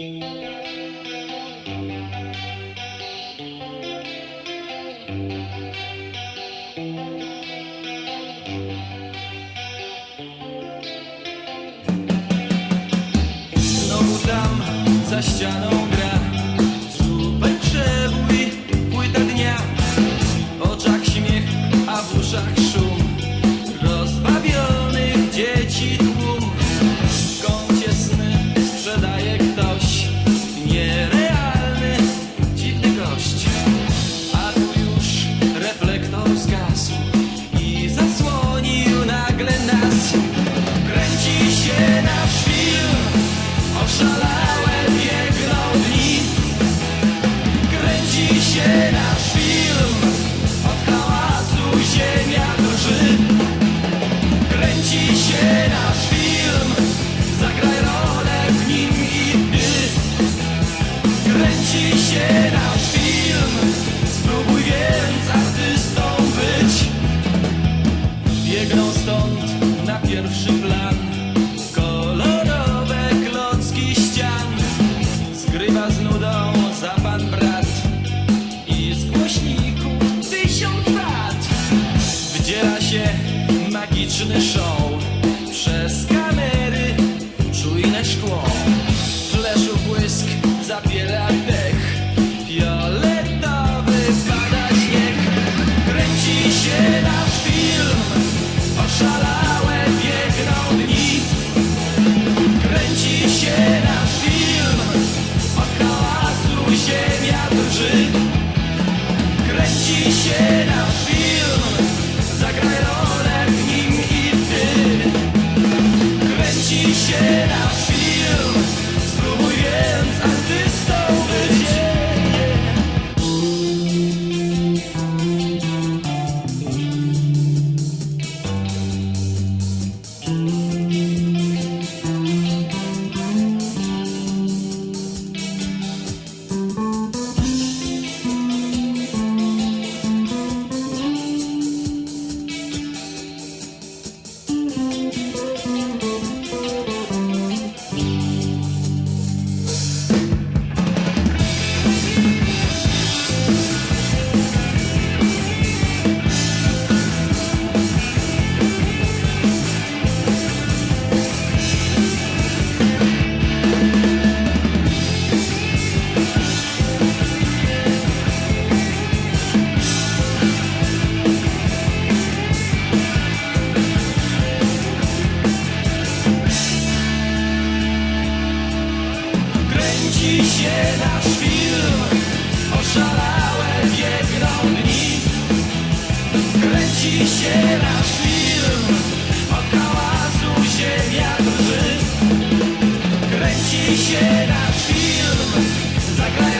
Znowu tam, za ścianą. Oszalałem biegną dni Kręci się nasz film Od hałasu ziemia drży Kręci się nasz film. Zagraj rolę w nim i ty Kręci się nasz film Spróbuj więc artystą być. Biegną stąd na pierwszy вічний шов. shit out. Kręci się nasz film Oszalałe biegną dni. Kręci się nasz film Od hałasu ziemia drży. Kręci się nasz film Zagrają